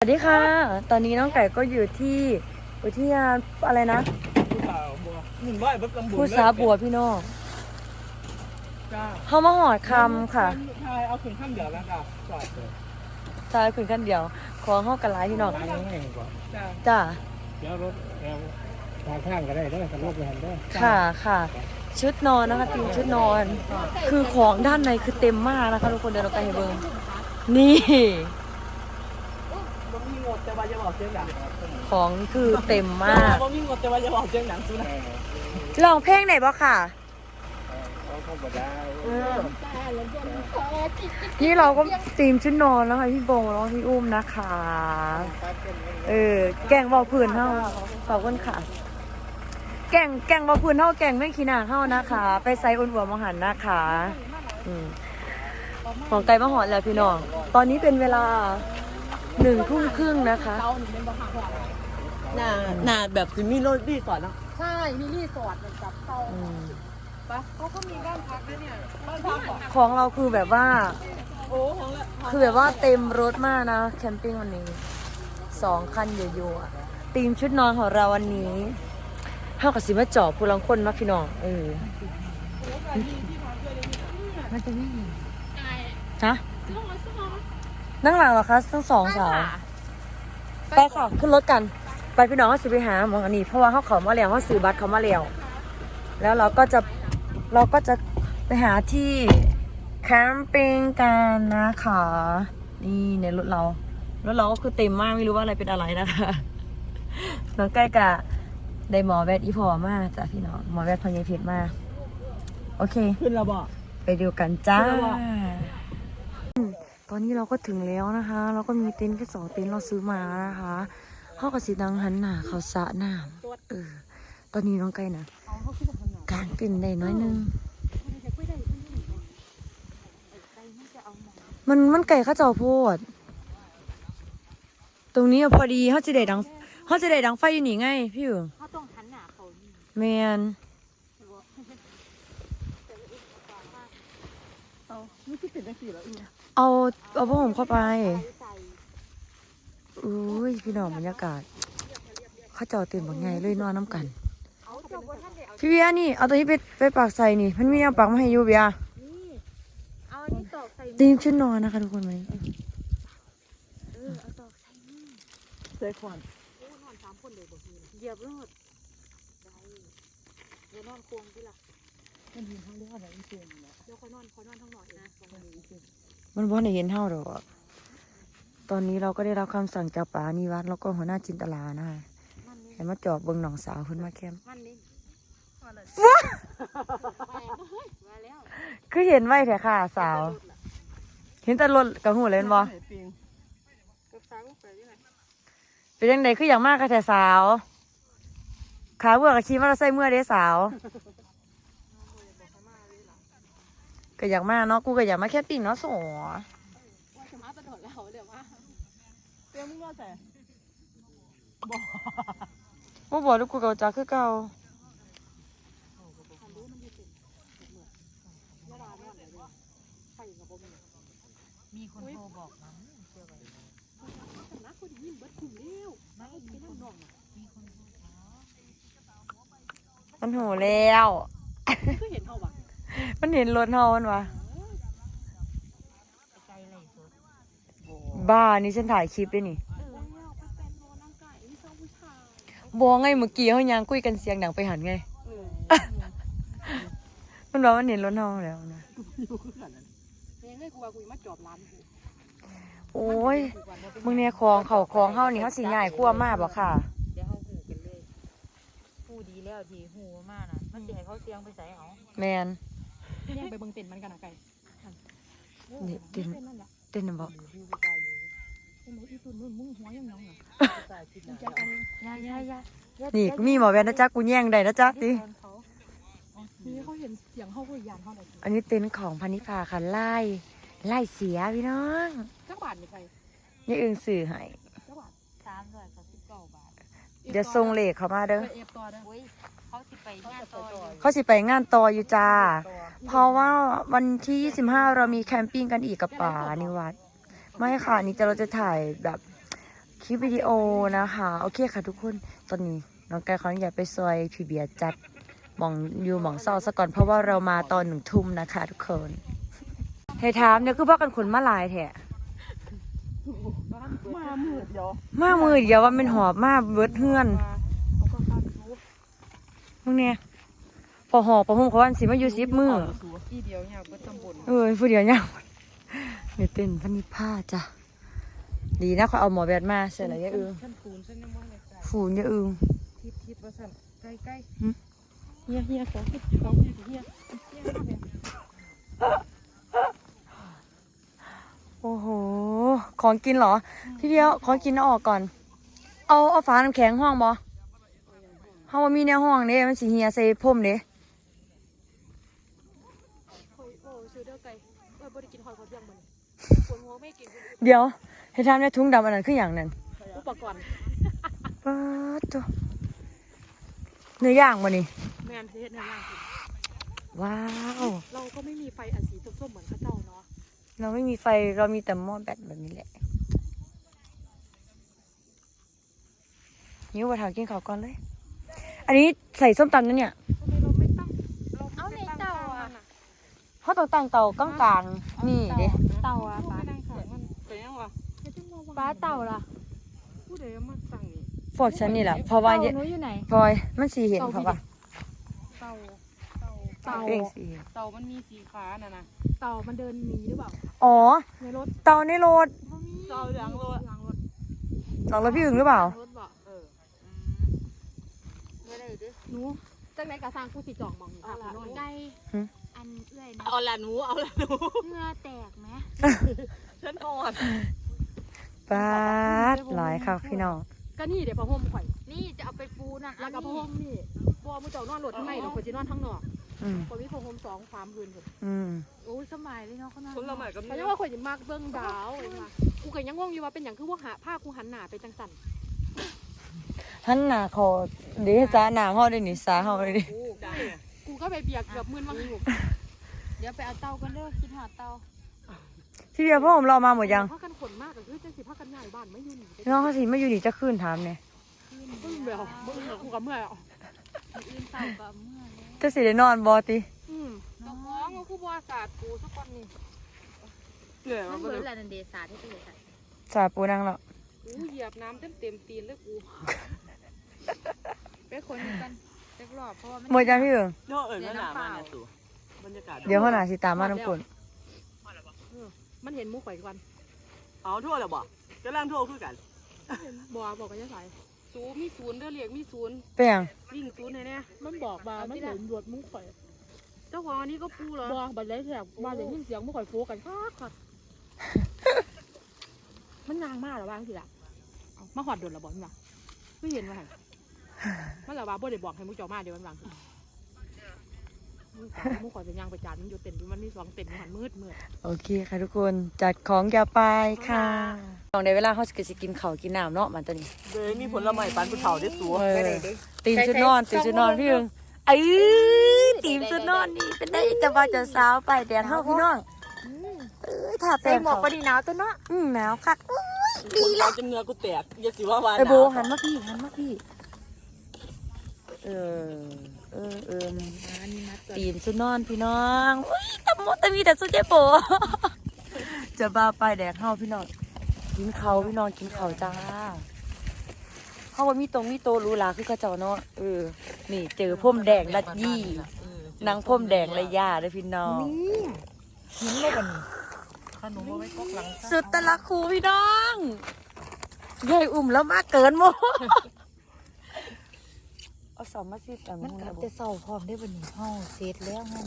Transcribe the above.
สวัสดีค่ะ ตอนนี้น้องไก่ก็อยู่ที่อุทยานอะไรนะผู้สาวบัวหมุนว่ายเบิดลำบุญผู้สาบัวพี่น้องจ้าเขามาหอดคำค่ะใช่เอาถึงขั้นเดียวแล้วค่ะจอดเลยตายคืนกันเดียว ของห้องกันหลายพี่น้องร้านยังไงก่อนจ้าจ้าเดี๋ยวรถแอลทางข้างก็ได้เด้อกับรถไปหันเด้อค่ะค่ะ ชุดนอนนะคะทีมชุดนอน คือของด้านในคือเต็มมากนะคะทุกคนเดินออกไปให้เบิ่งนี่บ่ มีงดแต่ว่าจะบอกเสียงดังของคือเต็มมากบ่มีงดแต่ว่าจะบอกเสียงดังสุนะลองเพลงไหนบ่ค่ะเขาธรรมดาเออนี่เราก็ทีมชุดนอนแล้วค่ะพี่โบงแล้วก็พี่อุ้มนะคะ เออ แกงบอกพื้นเท่าขอบคุณค่ะ แกงแกงบอกพื้นเท่าแกงไม่ขี้หนาเท่านะคะ ไปไซอุ่นหัวมังหันนะคะอืมของไก่มาหอดแล้วพี่น้อง ตอนนี้เป็นเวลา หนึ่งทุ่มครึ่งนะคะเต้านี่เป็นบ่หาหัวหน้าหน้าแบบสิมีโรดดี้สอนเนาะใช่มีรีสอร์ทเหมือนกับเต้าอืมปะเขาก็มีบ้านพักนะเนี่ยบ้านพักเหรอของเราคือแบบว่า โอ้ของละคือแบบว่าเต็มรถมากนะ แคมปิ้งวันนี้สองคันอยู่ๆอะทีมชุดนอนของเราวันนี้เท่ากับสิมาจอบผู้ลังคนเนาะพี่น้องเออมันจะวิ่งฮะ นั่งหลังเหรอคะทั้งสองสาวไปค่ะ ขึ้นรถกัน ไปพี่น้องเขาสิไปหาหมองอันนี้ เพราะว่าเขาเขามาแล้วเขาซื้อบัตรเขามาแล้วแล้วเราก็จะเราก็จะไปหาที่แคมปิ้งกันนะคะนี่ในรถเรารถเราก็คือเต็มมากไม่รู้ว่าอะไรเป็นอะไรนะคะน้องใกล้กะได้หมอแวดอีพอมากจ้ะพี่น้องหมอแวดพญาเพชรมากโอเค ขึ้นแล้วบ่ไปดูกันจ้าเชื่อว่าอืม ตอนนี้เราก็ถึงแล้วนะคะ เราก็มีเต็นท์แค่สองเต็นท์เราซื้อมานะคะเขากับสีดังหันหน้าเขาสระน้ำเออ ตอนนี้น้องไก่นะกางเต็นท์ได้น้อยนึงมันมันไก่ข้าเจ้าโพด ตรงนี้พอดีเขาจะได้ดังเขาจะได้ดังไฟอยู่นี่ไงพี่อยู่เขาต้องหันหน้าเขานี่แมน เอานี่คือเป็นจังซี่แล้วอีกเอาเอาผ้าห่มเข้าไปใส่อุ้ยพี่น้องบรรยากาศ เข้าเจ้าตื่นบางไงเลยนอนน้ำกันเอาเจ้าบนท่านเดี๋ยวเอาพี่เบียร์นี่ เอาตัวนี้ไปไปปากใส่นี่ มันมีเอาปากมาให้อยูเบียร์นี่เอาอันนี้ตอกใส่ตีมชุดนอนนะคะทุกคนไหมเออเอาตอกใส่นี่ใส่ขวานโอ้นอนสามคนเลยบอกทีเหยียบรอดได้เดี๋ยวนอนควงที่ละมันมีทั้งเรื่องอะไรอีกเต็มเลยเดี๋ยวคอยนอนคอยนอนทั้งหน่อยนะ มันบ่ได้เห็นเท่าหรอก ตอนนี้เราก็ได้รับคำสั่งจากป๋านิวัฒน์แล้วก็หัวหน้าจินตลานะคะมันนี่ให้มาจอบเบิ่งหนองสาวขึ้นมาแคมป์มันนี่มาแล้วคือเห็นไว้แท้ค่ะ สาว เห็นแต่รถกับหูเลยแม่นบ่ปิงกับสาวไปที่ไหนเป็นยังไงคืออย่างมากค่ะแต่สาว ขาเบื่อกับขี่มอเตอร์ไซค์เมื่อเด้สาว ก็อยากมาเนาะกูก็อยากมาแค่ปิ่งเนาะสอว่าจะมาตะโดดแล้วเดี๋ยวมาเต็มมึงก็ใส่บ่บอกลูกกูเก่าจักคือเก่ามีคนโทรบอกนะเชื่อไว้นะคนยิ้มเบิดคุ้มเร็วไม่ไปนั่งนองมีคนโทรมันหูแล้ว มันเห็นรถเฮามันวะใจเลยสุดบ้านี่ฉันถ่ายคลิปด้วยนี่เออแล้วไปเป็นโมนังไก่ที่ชอบผู้ชายบอกไงเมื่อกี้เขายังคุยกันเสียงดังไปหันไงเออมันบอกว่ามันเห็นรถเฮาแล้วนะอยู่คือกันนั่นเลี้ยงให้กูว่ากูมาจอบร้านกูโอ้ย มึงเนี่ยของเขาของเฮานี่เขาสิใหญ่ขั้วมากบ่ค่ะเดี๋ยวเขาหูกันเลยหูดีแล้วทีหูมากนะมันจะให้เขาเสียงไปใส่เอาแมน แย่งไปเบิ่งเต็นท์มันกันนะไก่นี่เต้นเต็นท์นั่นแหละเต้นน่ะบอกเป็นหมดอีสุดมึงมึงหัวยังยังอะมึงจะกันยายายานี่กูมีหมอแวนนะจ๊ะกูแย่งได้นะจ๊ะติเขานี่เขาเห็นเสียงเขาก็ยานเขาเลยอันนี้เต็นท์ของพันิพาค่ะไล่ไล่เสียพี่น้องจักบาทนี่ไก่นี่อึงสื่อให้จักบาทสามร้อยกับสิบเก้าบาทเดี๋ยวส่งเลขเขามาเด้อเอฟต่อเด้ออุ้ยเขาสิไปงานต่ออยู่เขาสิไปงานต่ออยู่จ้า เพราะว่าวันที่ 25 เรามีแคมปิ้งกันอีกกับป่านิวัดไม่ค่ะ นี่จะเราจะถ่ายแบบคลิปวิดีโอนะคะ โอเคค่ะทุกคน ตอนนี้น้องกายขออนุญาตไปซอยพีเบียจัดมองอยู่มองเศร้าซะก่อน เพราะว่าเรามาตอนหนึ่งทุ่มนะคะ ทุกคนให้ถามเนี่ยคือพ่อกันขนมาลายแท้มามืดเดียวมามือเดียวว่าเป็นหอบมาเบิดเฮือนเอาก็ฟังรู้มึงเนี่ย พอหอบพอหุ่มเขาวันสิมาอยู่สิบมืออีเดียวเนี่ยเบิดตำบลเออผู้เดียวเนี่ยเดี๋ยวเต้นพันนิผ้าจ้ะดีนะเขาเอาหมอแบดมาเสร็จแล้วยะอึงฉันปูนฉันยังว่าไงไก่ฝูนยะอึงทิพทิพว่าสั่นใกล้ใกล้หึเฮียเฮียสองทิพสองทิพเฮียเฮียเนี่ยโอ้โห ของกินเหรอ พี่เดียวของกินเอาออกก่อน เอาเอาฝาน้ำแข็งห้องบ่เฮาว่ามีแนวห้องเด้มันสิเฮียใส่พ่มเด้ โอ้ยโอ้ ซื้อเด้อไก่เออบ่ได้กินหอยขอเพียงมันปวดหัวไม่กินเดี๋ยวให้ทำในถุงดำอันนั้นคืออย่างนั้นอุปกรณ์ป๊าดตัวเนื้อย่างมานี่แมนเทสเนี่ยย่างกินว้าว เราก็ไม่มีไฟอันสีส้มๆเหมือนเข้าเจ้าเนาะเราไม่มีไฟเรามีแต่หม้อแบตแบบนี้แหละนิ้วมาถามกินข้าวก่อนเลย อันนี้ใส่ส้มตำนั่นเนี่ย ทำไมเราไม่ตั้งเรา เอาในเตาอะ เขาต้องตั้งเตากลางกลางๆนี่เด้เตาอะป้าไม่ได้ค่ะมันเป็นยังวะป้าเตาล่ะผู้ใดมาสั่งนี่พวกฉันนี่แหละเพราะว่าเตาเยหนูอยู่ไหน พลอยมันสีเห็นเขาปะเตาเตาเตาเองสีเห็นเตามันมีสีฟ้าน่ะนะเตามันเดินหนีหรือเปล่าอ๋อ ในรถเตาในรถเตาเหลืองโลหลังรถหลังรถพี่อึ่งหรือเปล่า รถบอกเออไม่ได้ดิหนูจังไหนกะสร้างผู้สิจ่องมองค่ะพี่น้องไก่หึ อันเอื้อยนะเอาละหนูเอาละหนูเหงื่อแตกไหมฉันอ่อนป้าดหลายค่ะพี่น้องก็นี่เดี๋ยวพอห่มข่อย นี่จะเอาไปปูนั่นแล้วก็พอห่มนี่บัวมือเจ้านอนรถทำไมเราควรจะนอนทั้งนอกอืมข่อยมีพอห่มสองความคืนพุ่นอืมโอ้ยสมัยเลยเนาะเขานอนคนละใหม่ก็เพมีราะว่าข่อยจะมากเบิ่งดาวเองว่ะกูก็ยังงงอยู่ว่าเป็นอย่างคือว่าหาผ้ากูหันหน้าไปจังสันท่านหนาคอเดี๋ยวสาหนาเฮาได้นี่สาเฮาได้ดิกูกูก็ ไปเบียกเกือบมื่นวังอยู่เดี๋ยวไปเอาเตากันเด้อคิดหาเตาพี่เบียร์พ่อผมเรามาหมดยังผ้ากันขนมากก็คือจังสิผ้ากันใหญ่บ้านไม่อยู่หนีไปน้องเขาสิไม่อยู่ดีจะขึ้นถามเนี่ยเบิ่งแล้วเบิ่งแล้วกูกับเมื่อยอะอื่นเตากับเมื่อเลยจะสิได้นอนบอติอืมเนาะน้องก็คือบัวศาสตร์กูสักคนนี่เหนื่อยมัมานกเหมืเลอนยแหละนันเดสาที่ไปเลยค่ะสาปูนั่งแล้วกูเหยียบน้ำเต็มเต็มตีนเลยกูไปคนกัน เล็กรอบเพราะว่ามันหมดยังพี่เอิงเนาะเอิญก็หนามาเนี่ยตู่บรรยากาศเดี๋ยวเขาหนาสิตามมาน้ำกลนมันเห็นมุกข่อยกันเอาทั่วเลยบ่กำลังทั่วคือกันบัวบอกกันยังไงศูนย์มีศูนย์เด้อเรียกมีศูนย์เป็นหยังวิ่งศูนย์ไหนเนี่ยมันบอกมามันเห็นหยดมุกข่อยเจ้าของอันนี้ก็ปูเหรอบัวบัดเลยแถบบ้านเลยยินเสียงมุกข่อยโฟกันคักคักมันยางมากหรอบ้างสิล่ะเอามาหอดโดนระบอกนี่ล่ะไม่เห็นว่าไง มันระบาบ่ได้บอกให้มุกเจ้ามาเดี๋ยวมันวางมุกข่อยเป็นยางประจานมันอยู่เต็นอยู่มันมีสองเต็นอยู่หันมืดมืดโอเคค่ะทุกคนจัดของอย่าไปค่ะตองในเวลาเขาสิกินข้าวกินน้ำเนาะมันตัวนี้เดยมีผลไม้ปันผู้เฒ่าได้ตัวเออตีมชุดนอนตีมชุดนอนพี่เอิงเอ้ยตีมชุดนอนนี่เป็นได้จะว่าจะสาวไปแดดเฮาพี่น้องเอ้ยถ้าใส่เป็นหมวกพอดีหนาวตัวเนาะอืมหนาวคักอุ๊ยดีแล้วจนเนื้อกูแตกอย่าสิว่าหวานไอโบหันมาพี่หันมาพี่ เออ เออเออตีมสุนอนพี่น้องอุ้ยตะมดตะมีแต่สุดเจ๊โบจะบ้าไปแดกเฮาพี่น้อง กินเขาพี่น้องกินเขาจ้าเขาว่ามีตรงมีโตรูหราคือกระเจ้าเนาะ เออ นี่เจอพ่มแดงลัดยี่นางพ่มแดงระยาเด้อพี่น้องขนมเอาไว้กอกหลังสุดแตละครูพี่น้องใหญ่อุ่มแล้วมากเกินโม เอาสองมาสิแต่มันมึงกลันะบบ่แต่เศร้าพร้อมได้วันนี้เฮาเสร็จแล้วเฮา